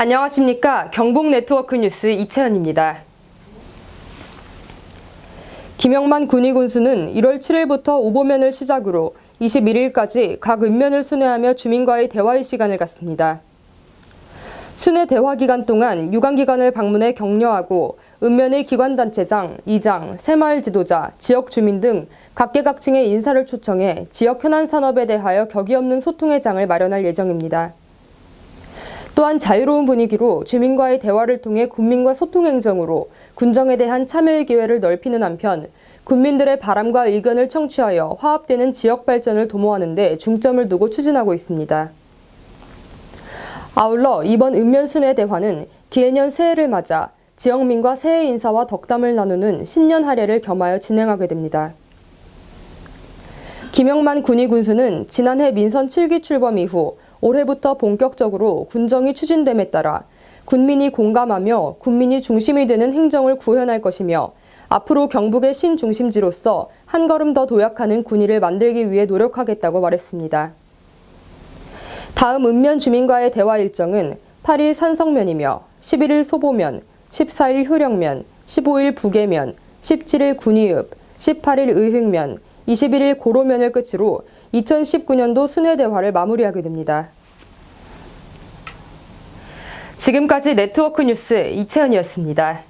안녕하십니까. 경북 네트워크 뉴스 이채연입니다. 김영만 군의 군수는 1월 7일부터 우보면을 시작으로 21일까지 각 읍면을 순회하며 주민과의 대화의 시간을 갖습니다. 순회 대화 기간 동안 유관기관을 방문해 격려하고 읍면의 기관단체장, 이장, 새마을 지도자, 지역 주민 등 각계각층의 인사를 초청해 지역 현안 산업에 대하여 격이 없는 소통의 장을 마련할 예정입니다. 또한 자유로운 분위기로 주민과의 대화를 통해 군민과 소통 행정으로 군정에 대한 참여의 기회를 넓히는 한편 군민들의 바람과 의견을 청취하여 화합되는 지역 발전을 도모하는 데 중점을 두고 추진하고 있습니다. 아울러 이번 읍면순회 대화는 기해년 새해를 맞아 지역민과 새해 인사와 덕담을 나누는 신년 할애를 겸하여 진행하게 됩니다. 김영만 군의 군수는 지난해 민선 7기 출범 이후 올해부터 본격적으로 군정이 추진됨에 따라 군민이 공감하며 군민이 중심이 되는 행정을 구현할 것이며 앞으로 경북의 신중심지로서 한 걸음 더 도약하는 군의를 만들기 위해 노력하겠다고 말했습니다. 다음 읍면 주민과의 대화 일정은 8일 산성면이며 11일 소보면, 14일 효령면, 15일 부계면, 17일 군의읍, 18일 의흥면, 21일 고로면을 끝으로 2019년도 순회대화를 마무리하게 됩니다. 지금까지 네트워크 뉴스 이채연이었습니다.